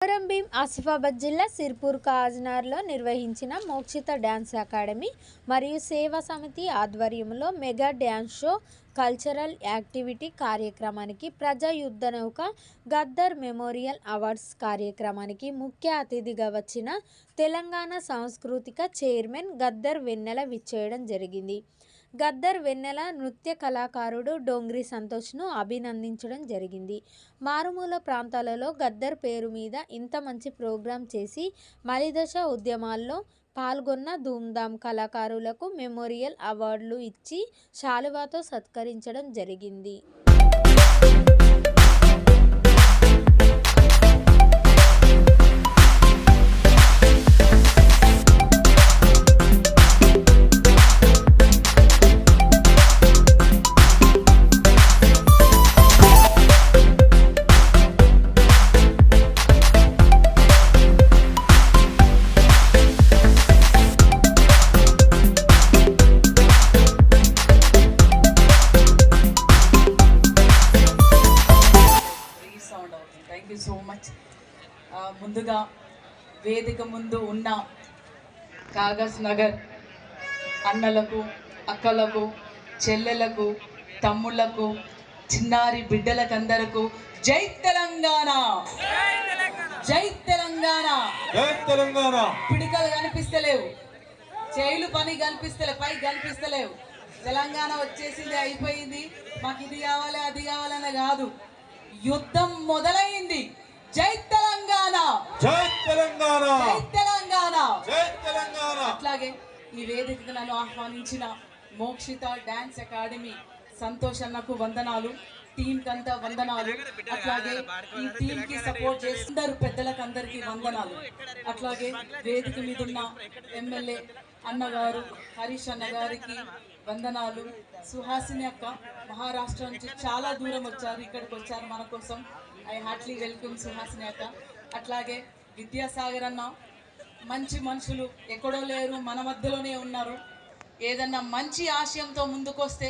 కొమరం భీం ఆసిఫాబాద్ జిల్లా సిర్పూర్ కాజ్నార్లో నిర్వహించిన Mokshita dance academy మరియు సేవా సమితి ఆధ్వర్యంలో mega dance show cultural activity కార్యక్రమానికి ప్రజా యుద్ధ నౌక గద్దర్ మెమోరియల్ అవార్డ్స్ కార్యక్రమానికి ముఖ్య అతిథిగా వచ్చిన తెలంగాణ సాంస్కృతిక చైర్మన్ గద్దర్ వెన్నెల విచ్చేయడం జరిగింది. గద్దర్ వెన్నెల నృత్య కళాకారుడు డోంగ్రి సంతోష్ను అభినందించడం జరిగింది. మారుమూల ప్రాంతాలలో గద్దర్ పేరు మీద ఇంత మంచి ప్రోగ్రాం చేసి మలిదశ ఉద్యమాల్లో పాల్గొన్న ధూమ్ధామ్ కళాకారులకు మెమోరియల్ అవార్డులు ఇచ్చి శాలువాతో సత్కరించడం జరిగింది. థ్యాంక్ యూ సో మచ్ ముందుగా వేదిక ముందు ఉన్న కాగజ్ నగర్ అన్నలకు అక్కలకు చెల్లెలకు తమ్ముళ్ళకు చిన్నారి బిడ్డలకందరకు జై తెలంగాణ! జై తెలంగాణ! జై తెలంగాణ! పిడికలు కనిపిస్తలేవు. చేయిలు పని కనిపిస్తలేవు పై కనిపిస్తలేవు. తెలంగాణ వచ్చేసింది అయిపోయింది. మాకు ఇది కావాలి అది కావాలని కాదు. యుద్ధం మొదలైంది. జై తెలంగాణ. జై తెలంగాణ. జై తెలంగాణ. జై తెలంగాణ. అట్లాగే ఈ వేదికకు నన్ను ఆహ్వానించిన మోక్షిత డాన్స్ అకాడమీ సంతోష్ అన్నకు వందనాలు. టీం కంతా వందనాలు అట్లాగే ఈ టీం కి సపోర్ట్ చేస్తున్నారు పెద్దలకు అందరికి వందనాలు. అట్లాగే వేదిక మీద ఉన్న ఎమ్మెల్యే అన్నగారు హరీష్ అన్న గారికి వందనాలు. సుహాసిని అక్క మహారాష్ట్ర నుంచి చాలా దూరం వచ్చారు ఇక్కడికి వచ్చారు మన కోసం. ఐ హార్ట్లీ వెల్కమ్ సుహాసిని అక్క. అట్లాగే విద్యాసాగర్ అన్న మంచి మనుషులు ఎక్కడో లేరు మన మధ్యలోనే ఉన్నారు. ఏదన్నా మంచి ఆశయంతో ముందుకొస్తే